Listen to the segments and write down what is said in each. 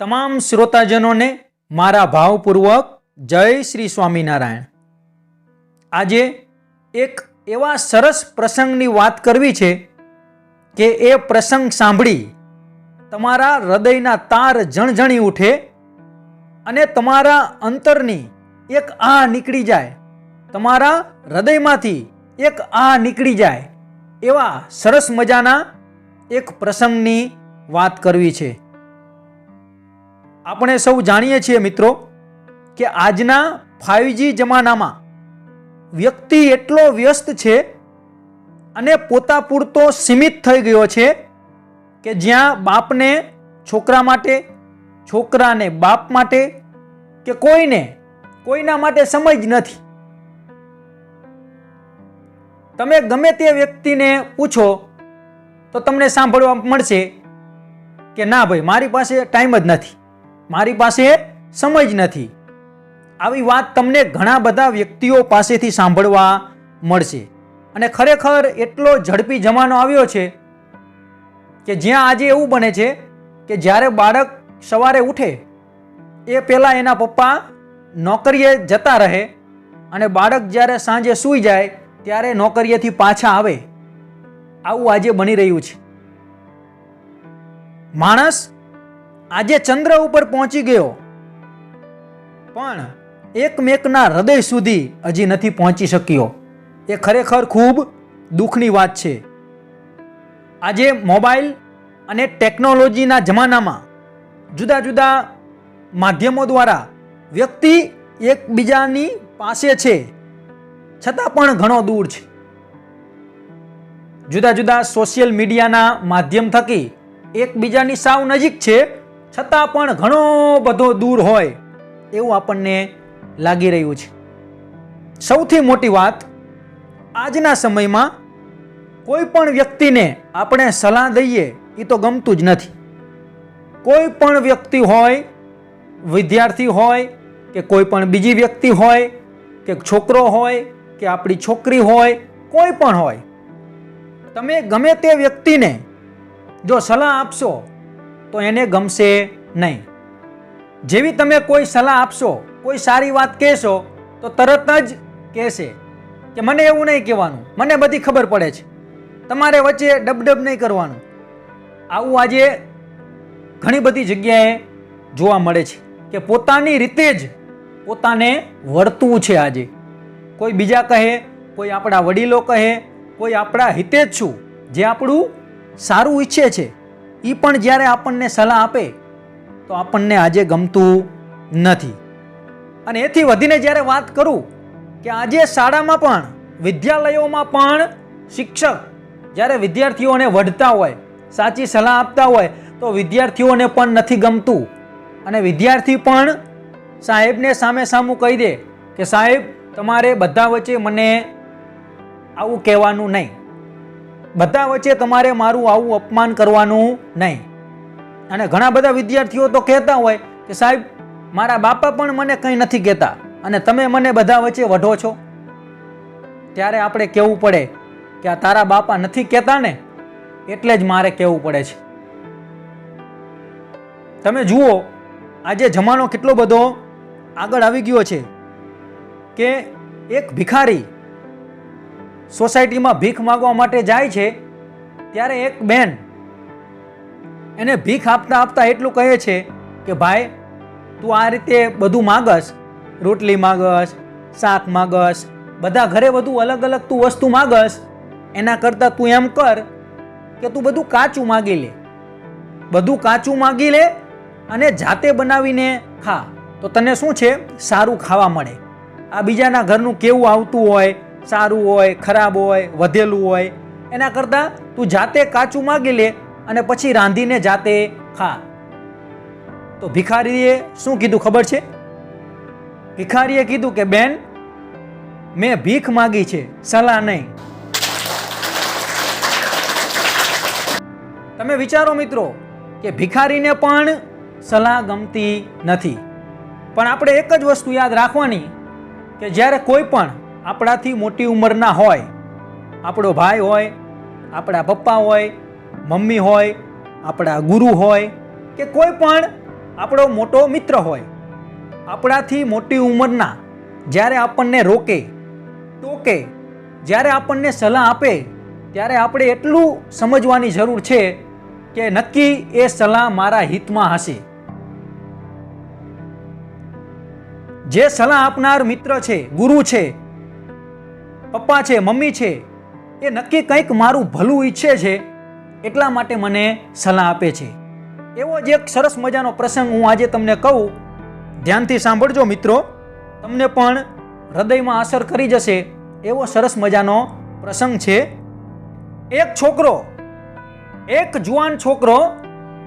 તમામ શ્રોતાજનોને મારા ભાવપૂર્વક જય શ્રી સ્વામિનારાયણ. આજે એક એવા સરસ પ્રસંગની વાત કરવી છે કે એ પ્રસંગ સાંભળી તમારા હૃદયના તાર જણજણી ઉઠે અને તમારા અંતરની એક આ નીકળી જાય. તમારા હૃદયમાંથી એક આ નીકળી જાય એવા સરસ મજાના એક પ્રસંગની વાત કરવી છે. આપણે સૌ જાણીએ છીએ મિત્રો કે આજના ફાઇવજી જમાનામાં વ્યક્તિ એટલો વ્યસ્ત છે અને પોતા પૂરતો સીમિત થઈ ગયો છે કે જ્યાં બાપને, છોકરા માટે, છોકરાને, બાપ માટે કે કોઈને, કોઈના માટે સમય જ નથી. તમે ગમે તે વ્યક્તિને પૂછો તો તમને સાંભળવા મળશે કે ના ભાઈ, મારી પાસે ટાઈમ જ નથી. મારી પાસે સમજ નથી. આવી વાત તમને ઘણા બધા વ્યક્તિઓ પાસેથી સાંભળવા મળશે. અને ખરેખર એટલો ઝડપી જમાનો આવ્યો છે કે જ્યાં આજે એવું બને છે કે જ્યારે બાળક સવારે ઉઠે, એ પહેલાં એના પપ્પા નોકરીએ જતા રહે અને બાળક જ્યારે સાંજે સૂઈ જાય ત્યારે નોકરીએથી પાછા આવે. આવું આજે બની રહ્યું છે. માણસ આજે ચંદ્ર ઉપર પહોંચી ગયો. પણ એકમેકના હૃદય સુધી હજી નથી પહોંચી શક્યો. એ ખરેખર ખૂબ દુઃખની વાત છે. આજે મોબાઈલ અને ટેકનોલોજીના જમાનામાં જુદા જુદા માધ્યમો દ્વારા વ્યક્તિ એકબીજાની પાસે છે. છતાં પણ ઘણો દૂર છે. જુદા જુદા સોશિયલ મીડિયાના માધ્યમ થકી એકબીજાની સાવ નજીક છે. છતાં પણ ઘણો બધો દૂર હોય એવું આપણને લાગી રહ્યું છે. સૌથી મોટી વાત, આજના સમયમાં કોઈ પણ વ્યક્તિને આપણે સલાહ દઈએ, એ તો ગમતું જ નથી. કોઈ પણ વ્યક્તિ હોય, વિદ્યાર્થી હોય, કે કોઈ પણ બીજી વ્યક્તિ હોય, કે છોકરો હોય, કે આપણી છોકરી હોય, કોઈ પણ હોય. તમે ગમે તે વ્યક્તિને જો સલાહ આપશો તો એને ગમશે નહીં. જેવી તમે કોઈ સલાહ આપશો, કોઈ સારી વાત કહેશો, તો તરત જ કહેશે કે મને એવું નહીં કહેવાનું. મને બધી ખબર પડે છે. તમારે વચ્ચે ડબડબ નહીં કરવાનું. આવું આજે ઘણી બધી જગ્યાએ જોવા મળે છે કે પોતાની રીતે જ પોતાને વર્તવું છે આજે. કોઈ બીજા કહે, કોઈ આપણા વડીલો કહે, કોઈ આપણા હિતે જ છું જે આપણું સારું ઈચ્છે છે. એ પણ જ્યારે આપણને સલાહ આપે, તો આપણને આજે ગમતું નથી. અને એથી વધીને જ્યારે વાત કરું કે આજે શાળામાં પણ, વિદ્યાલયોમાં પણ શિક્ષક જ્યારે વિદ્યાર્થીઓને વઢતા હોય, સાચી સલાહ આપતા હોય, તો વિદ્યાર્થીઓને પણ નથી ગમતું. અને વિદ્યાર્થી પણ સાહેબને સામે સામું કહી દે કે સાહેબ, તમારે બધા વચ્ચે મને આવું કહેવાનું નહીં. બધા વચ્ચે તમારે મારું આવું અપમાન કરવાનું નહીં. અને ઘણા બધા વિદ્યાર્થીઓ તો કહેતા હોય કે સાહેબ, મારા બાપા પણ મને કંઈ નથી કહેતા અને તમે મને બધા વચ્ચે વઢો છો. ત્યારે આપણે કહેવું પડે કે આ તારા બાપા નથી કહેતા ને, એટલે જ મારે કહેવું પડે છે. તમે જુઓ, આજે જમાનો કેટલો બધો આગળ આવી ગયો છે કે એક ભિખારી સોસાયટીમાં ભીખ માગવા માટે જાય છે, ત્યારે એક બેન એને ભીખ આપતા આપતા એટલું કહે છે કે, ભાઈ, તું આ રીતે બધું માગસ, રોટલી માગસ, શાક માગસ, બધા ઘરે બધું અલગ અલગ તું વસ્તુ માગસ, એના કરતાં તું એમ કર કે તું બધું કાચું માગી લે. બધું કાચું માગી લે અને જાતે બનાવીને ખા. તો તને શું છે? સારું ખાવા મળે. આ બીજાના ઘરનું કેવું આવતું હોય? સારું હોય, ખરાબ હોય, વધેલું હોય, એના કરતાં તું જાતે કાચું માગી લે અને પછી રાંધીને જાતે ખા. તો ભિખારીએ શું કીધું ખબર છે? ભિખારીએ કીધું કે, બેન, મેં ભીખ માગી છે, સલાહ નહીં. તમે વિચારો મિત્રો કે ભિખારીને પણ સલાહ ગમતી નથી. પણ આપણે એક જ વસ્તુ યાદ રાખવાની કે જ્યારે કોઈ પણ આપણાથી મોટી ઉંમરના હોય, આપણો ભાઈ હોય, આપણા પપ્પા હોય, મમ્મી હોય, આપણા ગુરુ હોય, કે કોઈ પણ આપણો મોટો મિત્ર હોય, આપણાથી મોટી ઉંમરના જ્યારે આપણને રોકે, ટોકે, જ્યારે આપણને સલાહ આપે, ત્યારે આપણે એટલું સમજવાની જરૂર છે કે નક્કી એ સલાહ મારા હિતમાં હશે. જે સલાહ આપનાર મિત્ર છે, ગુરુ છે પપ્પા છે, મમ્મી છે, એ નક્કી કંઈક મારું ભલું ઈચ્છે છે, એટલા માટે મને સલાહ આપે છે. એવો જ એક સરસ મજાનો પ્રસંગ હું આજે તમને કહું. ધ્યાનથી સાંભળજો મિત્રો, તમને પણ હૃદયમાં અસર કરી જશે એવો સરસ મજાનો પ્રસંગ છે. એક છોકરો, એક જુવાન છોકરો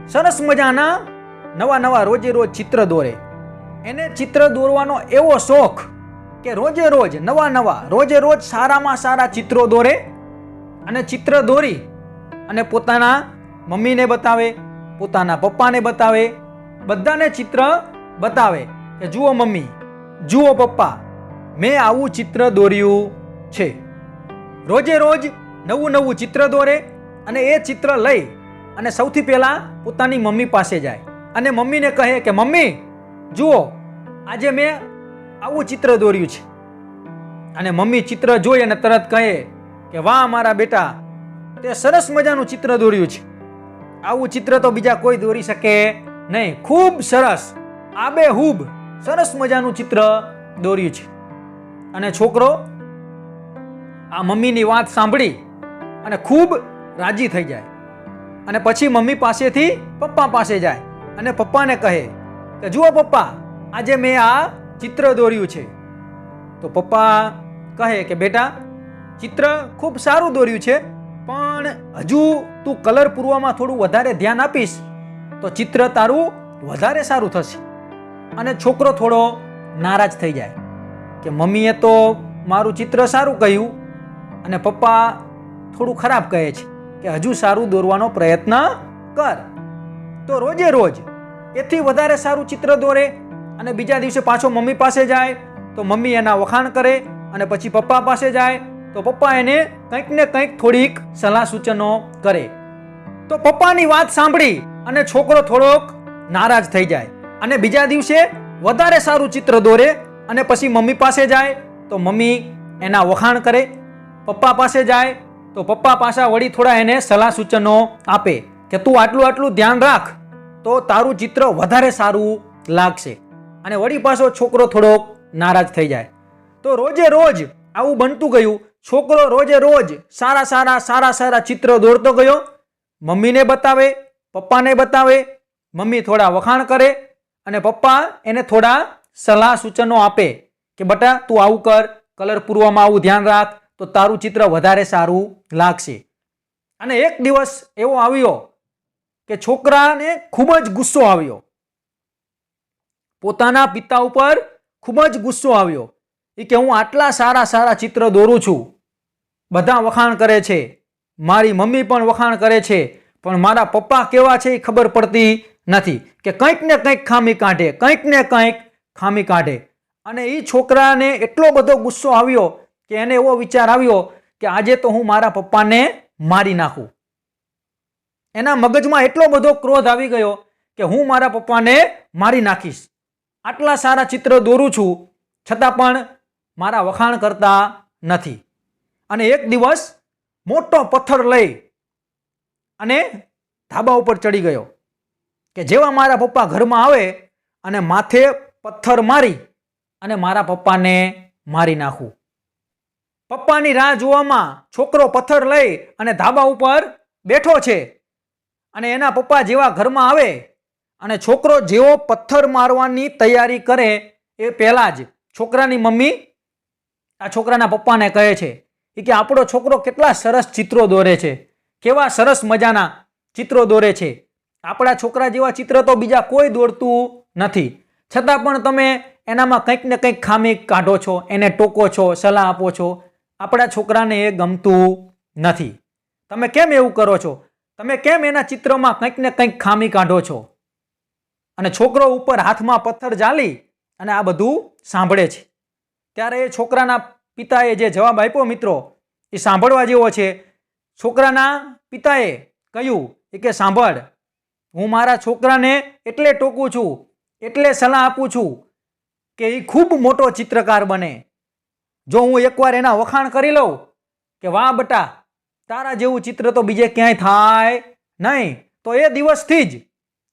સરસ મજાના નવા નવા રોજે રોજ ચિત્ર દોરે. એને ચિત્ર દોરવાનો એવો શોખ કે રોજે રોજ, નવા નવા, રોજે રોજ સારામાં સારા ચિત્રો દોરે અને ચિત્ર દોરી અને પોતાના મમ્મીને બતાવે, પોતાના પપ્પાને બતાવે, બધાને ચિત્ર બતાવે કે જુઓ મમ્મી, જુઓ પપ્પા, મેં આવું ચિત્ર દોર્યું છે. રોજે રોજ નવું નવું ચિત્ર દોરે અને એ ચિત્ર લઈ અને સૌથી પહેલાં પોતાની મમ્મી પાસે જાય અને મમ્મીને કહે કે, મમ્મી, જુઓ, આજે મેં આવું ચિત્ર દોર્યું છે. અને મમ્મી ચિત્ર જોઈ અને તરત કહે કે, વાહ, મારા બેટા, તે સરસ મજાનું ચિત્ર દોર્યું છે. આવું ચિત્ર તો બીજા કોઈ દોરી શકે નહીં. ખૂબ સરસ આબેહૂબ સરસ મજાનું ચિત્ર દોર્યું છે. અને છોકરો આ મમ્મીની વાત સાંભળી અને ખૂબ રાજી થઈ જાય. અને પછી મમ્મી પાસેથી પપ્પા પાસે જાય અને પપ્પાને કહે કે, જુઓ પપ્પા, આજે મેં આ ચિત્ર દોર્યું છે. તો પપ્પા કહે કે, બેટા, ચિત્ર ખૂબ સારું દોર્યું છે, પણ હજુ તું કલર પૂરવામાં થોડું વધારે ધ્યાન આપીશ, તો ચિત્ર તારું વધારે સારું થશે. અને છોકરો થોડો નારાજ થઈ જાય કે, મમ્મીએ તો મારું ચિત્ર સારું કહ્યું. અને પપ્પા થોડું ખરાબ કહે છે કે, હજુ સારું દોરવાનો પ્રયત્ન કર. તો રોજે રોજ એથી વધારે સારું ચિત્ર દોરે અને બીજા દિવસે પાછો મમ્મી પાસે જાય, તો મમ્મી એના વખાણ કરે અને પછી પપ્પા પાસે જાય, તો પપ્પા એને કંઈક ને કંઈક થોડીક સલાહ સૂચનો કરે. તો પપ્પાની વાત સાંભળી અને છોકરો થોડોક નારાજ થઈ જાય અને બીજા દિવસે વધારે સારું ચિત્ર દોરે અને પછી મમ્મી પાસે જાય, તો મમ્મી એના વખાણ કરે. પપ્પા પાસે જાય, તો પપ્પા પાછા વળી થોડા એને સલાહ સૂચનો આપે કે તું આટલું આટલું ધ્યાન રાખ, તો તારું ચિત્ર વધારે સારું લાગશે. અને વળી પાછો છોકરો થોડોક નારાજ થઈ જાય. તો રોજે રોજ આવું બનતું ગયું. છોકરો રોજે રોજ સારા સારા સારા સારા ચિત્રો દોરતો ગયો. મમ્મીને બતાવે, પપ્પાને બતાવે, મમ્મી થોડા વખાણ કરે અને પપ્પા એને થોડા સલાહ સૂચનો આપે કે બટા, તું આવું કર, કલર પૂરવામાં આવું ધ્યાન રાખ, તો તારું ચિત્ર વધારે સારું લાગશે. અને એક દિવસ એવો આવ્યો કે છોકરાને ખૂબ જ ગુસ્સો આવ્યો. પોતાના પિતા ઉપર ખૂબ જ ગુસ્સો આવ્યો. એ કે હું આટલા સારા સારા ચિત્ર દોરું છું. બધા વખાણ કરે છે. મારી મમ્મી પણ વખાણ કરે છે. પણ મારા પપ્પા કેવા છે એ ખબર પડતી નથી. કે કંઈક ને કંઈક ખામી કાઢે, કંઈક ને કંઈક ખામી કાઢે. અને એ છોકરાને એટલો બધો ગુસ્સો આવ્યો કે એને એવો વિચાર આવ્યો કે આજે તો હું મારા પપ્પાને મારી નાખું. એના મગજમાં એટલો બધો ક્રોધ આવી ગયો કે હું મારા પપ્પાને મારી નાખીશ. આટલા સારા ચિત્ર દોરું છું, છતાં પણ મારા વખાણ કરતા નથી. અને એક દિવસ મોટો પથ્થર લઈ અને ધાબા ઉપર ચડી ગયો કે જેવા મારા પપ્પા ઘરમાં આવે અને માથે પથ્થર મારી અને મારા પપ્પાને મારી નાખું. પપ્પાની રાહ જોવામાં છોકરો પથ્થર લઈ અને ધાબા ઉપર બેઠો છે અને એના પપ્પા જેવા ઘરમાં આવે અને છોકરો જેવો પથ્થર મારવાની તૈયારી કરે એ પહેલાં જ છોકરાની મમ્મી આ છોકરાના પપ્પાને કહે છે એ કે આપણો છોકરો કેટલા સરસ ચિત્રો દોરે છે, કેવા સરસ મજાના ચિત્રો દોરે છે. આપણા છોકરા જેવા ચિત્ર તો બીજા કોઈ દોરતું નથી. છતાં પણ તમે એનામાં કંઈક ને કંઈક ખામી કાઢો છો, એને ટોકો છો, સલાહ આપો છો, આપણા છોકરાને એ ગમતું નથી. તમે કેમ એવું કરો છો? તમે કેમ એના ચિત્રમાં કંઈક ને કંઈક ખામી કાઢો છો? અને છોકરો ઉપર હાથમાં પથ્થર જાલી અને આ બધું સાંભળે છે. ત્યારે એ છોકરાના પિતાએ જે જવાબ આપ્યો મિત્રો, એ સાંભળવા જેવો છે. છોકરાના પિતાએ કહ્યું એ કે સાંભળ, હું મારા છોકરાને એટલે ટોકું છું, એટલે સલાહ આપું છું કે એ ખૂબ મોટો ચિત્રકાર બને. જો હું એકવાર એના વખાણ કરી લઉં કે વાહ બટા, તારા જેવું ચિત્ર તો બીજે ક્યાંય થાય નહીં, તો એ દિવસથી જ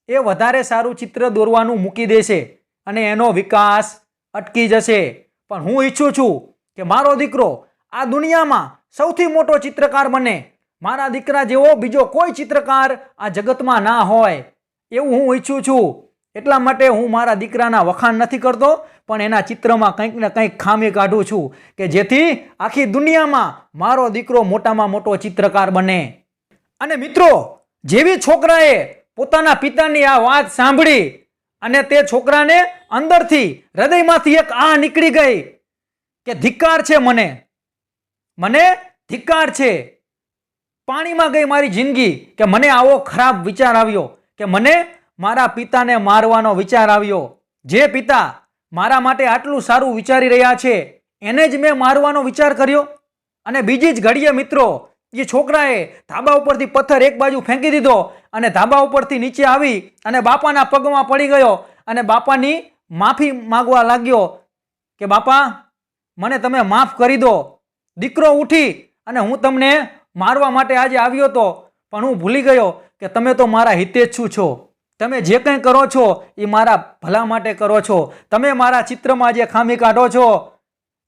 એ વધારે સારું ચિત્ર દોરવાનું મૂકી દેશે અને એનો વિકાસ અટકી જશે. પણ હું ઈચ્છું છું કે મારો દીકરો આ દુનિયામાં સૌથી મોટો ચિત્રકાર બને. મારા દીકરા જેવો બીજો કોઈ ચિત્રકાર આ જગતમાં ના હોય. એવું હું ઈચ્છું છું. એટલા માટે હું મારા દીકરાના વખાણ નથી કરતો, પણ એના ચિત્રમાં કંઈક ને કંઈક ખામી કાઢું છું કે જેથી આખી દુનિયામાં મારો દીકરો મોટામાં મોટો ચિત્રકાર બને. અને મિત્રો, જેવી છોકરાએ પોતાના પિતાની આ વાત સાંભળી અને તે છોકરાને અંદરથી હૃદયમાંથી એક આ નીકળી ગઈ કે ધિક્કાર છે મને. મને ધિક્કાર છે. પાણીમાં ગઈ મારી જિંદગી કે મને આવો ખરાબ વિચાર આવ્યો કે મને મારા પિતાને મારવાનો વિચાર આવ્યો. જે પિતા મારા માટે આટલું સારું વિચારી રહ્યા છે, એને જ મેં મારવાનો વિચાર કર્યો. અને બીજી જ ઘડીએ મિત્રો, એ છોકરાએ ધાબા ઉપરથી પથ્થર એક બાજુ ફેંકી દીધો અને ધાબા ઉપરથી નીચે આવી અને બાપાના પગમાં પડી ગયો અને બાપાની માફી માગવા લાગ્યો કે, બાપા, મને તમે માફ કરી દો. દીકરો ઉઠી અને હું તમને મારવા માટે આજે આવ્યો હતો પણ હું ભૂલી ગયો કે તમે તો મારા હિતેચ્છુ છો. તમે જે કંઈ કરો છો એ મારા ભલા માટે કરો છો. તમે મારા ચિત્રમાં જે ખામી કાઢો છો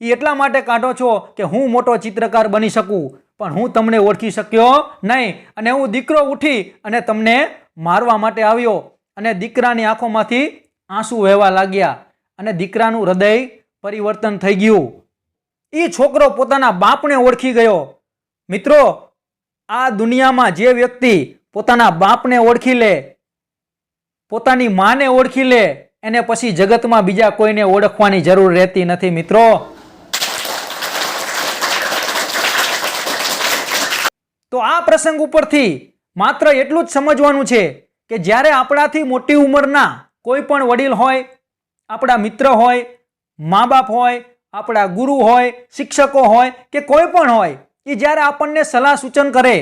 એ એટલા માટે કાઢો છો કે હું મોટો ચિત્રકાર બની શકું. પણ હું તમને ઓળખી શક્યો નહીં. અને હું દીકરો ઉઠી અને તમને મારવા માટે આવ્યો. અને દીકરાની આંખોમાંથી આંસુ વહેવા લાગ્યા. અને દીકરાનું હૃદય પરિવર્તન થઈ ગયું. એ છોકરો પોતાના બાપને ઓળખી ગયો. મિત્રો, આ દુનિયામાં જે વ્યક્તિ પોતાના બાપને ઓળખી લે, પોતાની માને ઓળખી લે, એને પછી જગતમાં બીજા કોઈને ઓળખવાની જરૂર રહેતી નથી. મિત્રો તો આ પ્રસંગ ઉપરથી માત્ર એટલું જ સમજવાનું છે કે જ્યારે આપણાથી મોટી ઉંમરના કોઈ પણ વડીલ હોય, આપણા મિત્ર હોય મા બાપ હોય, આપણા ગુરુ હોય, શિક્ષકો હોય કે કોઈ પણ હોય, એ જ્યારે આપણને સલાહ સૂચન કરે,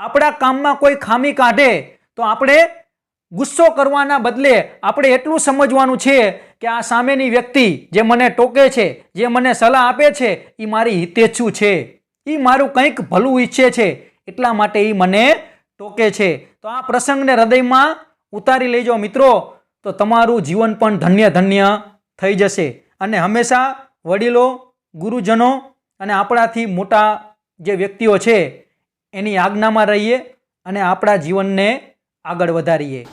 આપણા કામમાં કોઈ ખામી કાઢે, તો આપણે ગુસ્સો કરવાના બદલે આપણે એટલું સમજવાનું છે કે આ સામેની વ્યક્તિ જે મને ટોકે છે, જે મને સલાહ આપે છે એ મારી હિતેચ્છુ છે? એ મારું કંઈક ભલું ઈચ્છે છે. એટલા માટે એ મને ટોકે છે. તો આ પ્રસંગને હૃદયમાં ઉતારી લેજો મિત્રો. તો તમારું જીવન પણ ધન્ય ધન્ય થઈ જશે. અને હંમેશા વડીલો, ગુરુજનો અને આપણાથી મોટા જે વ્યક્તિઓ છે, એની આજ્ઞામાં રહીએ અને આપણા જીવનને આગળ વધારીએ.